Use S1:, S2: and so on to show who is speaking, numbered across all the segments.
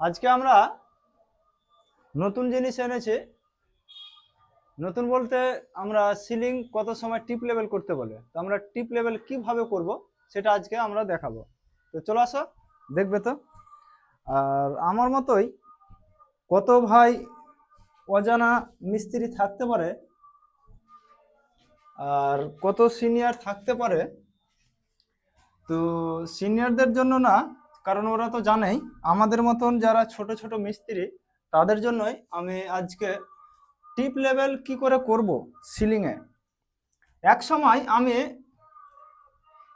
S1: আজকে আমরা নতুন জিনিস এনেছি। নতুন বলতে আমরা সিলিং কত সময় টিপ লেভেল করতে বলে। তো আমরা টিপ লেভেল কীভাবে করব সেটা আজকে আমরা দেখাবো। তো চলো আসো, দেখবে তো? আর আমার মতোই কত ভাই অজানা মিস্ত্রি থাকতে পারে আর কত সিনিয়র থাকতে পারে। তো সিনিয়রদের জন্য না কারণ ওরা তো জানেই, আমাদের মতন যারা ছোট ছোট মিস্ত্রি, তাদের জন্যই আমি আজকে টিপ লেভেল কি করে করব সিলিংয়ে। এক সময় আমি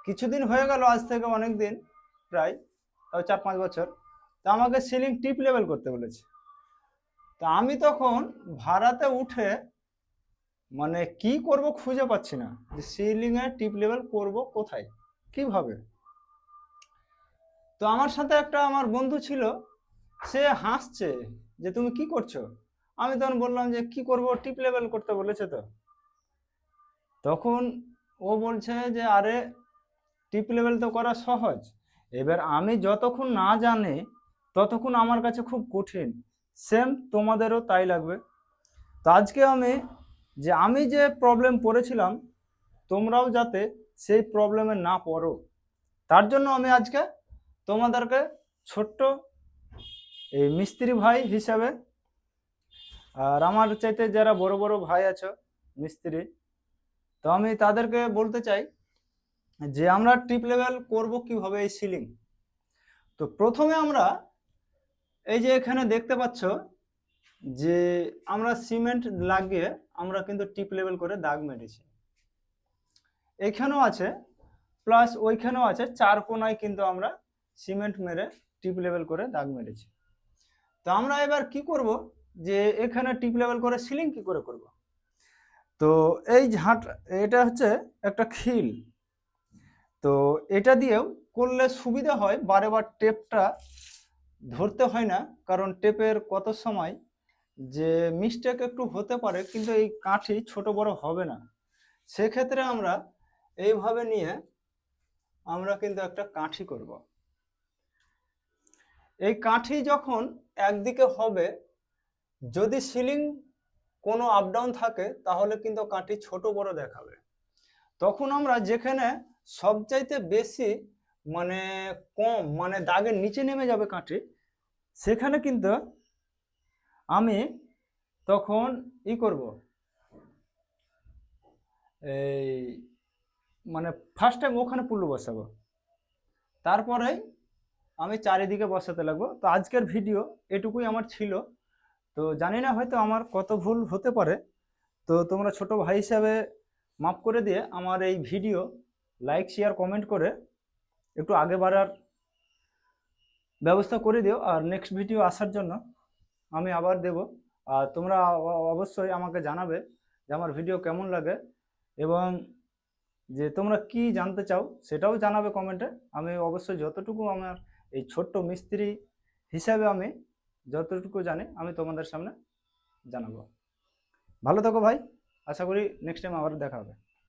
S1: কিছুদিন হয়ে গেল আজ থেকে অনেক দিন প্রায় তাও চার পাঁচ বছর, তা আমাকে সিলিং টিপ লেভেল করতে বলেছে। তা আমি তখন ভাড়াতে উঠে মানে কি করব খুঁজে পাচ্ছি না যে সিলিংয়ে টিপ লেভেল করব কোথায়, কীভাবে? তো আমার সাথে একটা আমার বন্ধু ছিল, সে হাসছে যে তুমি কি করছ? আমি তখন বললাম যে কি করব, টিপ লেভেল করতে বলেছে তো। তখন ও বলছে যে আরে, টিপ লেভেল তো করা সহজ। এবার আমি যতক্ষণ না জানি, ততক্ষণ আমার কাছে খুব কঠিন। সেম তোমাদেরও তাই লাগবে। তো আজকে আমি যে আমি যে প্রবলেম পড়েছিলাম, তোমরাও যাতে সেই প্রবলেমে না পড়ো। তার জন্য আমি আজকে তোমাদেরকে ছোট্ট এই মিস্ত্রি ভাই হিসাবে, আর আমার চাইতে যারা বড় বড় ভাই আছো মিস্ত্রি, তো আমি তাদেরকে বলতে চাই যে আমরা ট্রিপ লেভেল করব কীভাবে এই সিলিং তো প্রথমে আমরা এই যে এখানে দেখতে পাচ্ছ যে আমরা সিমেন্ট লাগিয়ে আমরা কিন্তু টিপ লেভেল করে দাগ মেরেছি। এখানেও আছে প্লাস ওইখানেও আছে, চার কোনায় কিন্তু আমরা সিমেন্ট মেরে টিপ লেভেল করে দাগ মেরেছি। তো আমরা এবার কি করব? যে এখানে টিপ লেভেল করে সিলিং কি করে করব? তো এই ঝাঁট এটা হচ্ছে একটা খিল। তো এটা দিয়েও করলে সুবিধা হয়, বারে বার টেপটা ধরতে হয় না, কারণ টেপের কত সময় যে মিস্টেক একটু হতে পারে, কিন্তু এই কাঠি ছোট বড় হবে না। সেক্ষেত্রে আমরা এইভাবে নিয়ে আমরা কিন্তু একটা কাঠি করব। এই কাঠি যখন একদিকে হবে, যদি সিলিং কোনো আপ ডাউন থাকে, তাহলে কিন্তু কাঠি ছোট বড় দেখাবে। তখন আমরা যেখানে সবচাইতে বেশি মানে কম মানে দাগের নিচে নেমে যাবে কাঠি, সেখানে কিন্তু আমি তখন ই করব। এই মানে ফার্স্ট টাইম ওখানে পুল্লু বসাবো। তারপরে আমি চারিদিকে বসাতে লাগবো। তো আজকের ভিডিও এটুকুই আমার ছিল। তো জানি না হয়তো আমার কত ভুল হতে পারে। তো তোমরা ছোট ভাই হিসাবে মাফ করে দিয়ে আমার এই ভিডিও লাইক শেয়ার কমেন্ট করে একটু আগে বাড়ার ব্যবস্থা করে দিও। আর নেক্সট ভিডিও আসার জন্য আমি আবার দেব। আর তোমরা অবশ্যই আমাকে জানাবে যে আমার ভিডিও কেমন লাগে এবং যে তোমরা কি জানতে চাও সেটাও জানাবে কমেন্টে আমি অবশ্যই যতটুকু আমার এই ছোট্ট মিস্ত্রি হিসাবে আমি যতটুকু জানি আমি তোমাদের সামনে জানাব। ভালো থাকো ভাই, আশা করি নেক্সট টাইম আবার দেখা হবে।